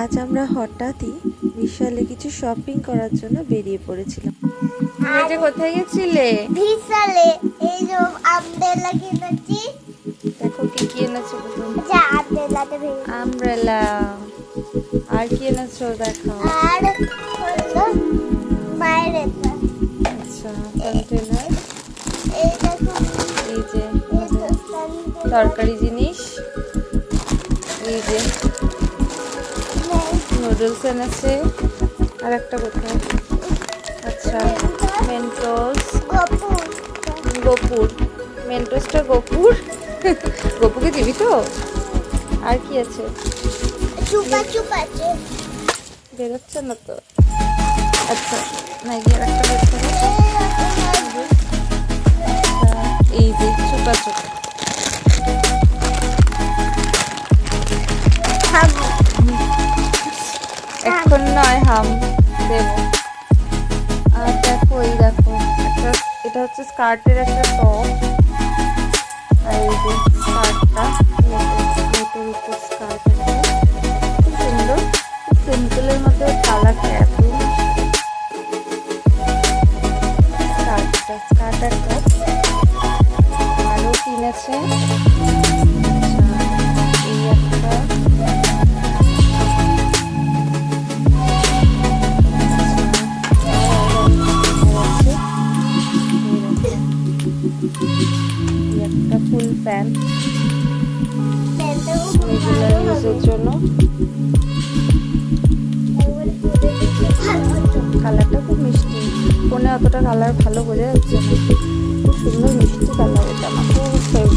আজ আমরা হঠাৎই বিশালে কিছু শপিং করার জন্য বেরিয়ে পড়েছিলাম। তুমি যে কোথায় গেছিলে? বিশালে এই যে আমব্রেলা কিনেছি। দেখো কি কি এনেছো প্রথম যে আমব্রেলাতে ভেঙে আমব্রেলা। আর কি এনেছো দেখাও। আর হলো মায়ের এটা। আচ্ছা কন্টেনার এই দেখো। এই যে তরকারি জিনিস। এই যে। নুডলস এনেছে। আর একটা কোথায়? আচ্ছা মেন্টোস। গপুর। মেন্টোসটা গোপুর? গোপুকে দিবি তো? আর কি আছে? বেরোচ্ছে না তো। আচ্ছা না গিয়ে একটা বেরোচ্ছে এই যে চুপা চুপা। খাব এখন নয়, হাম, দেব। আর দেখো এই দেখো, একটা, এটা হচ্ছে স্কার্টের একটা টপ। আর এই যে স্কার্টটা স্কার্ট খুব সুন্দর, খুব সিম্পলের মধ্যে কালারটা এত স্কার্টটা স্কার্ট আর টপ আরও কিনেছে একটা ফুল প্যান্ট। রেগুলার ইউজের জন্য। কালারটা খুব মিষ্টি। ফোনে অতটা কালার ভালো বোঝা যাচ্ছে না। খুব সুন্দর মিষ্টি কালার এটা। আমার খুব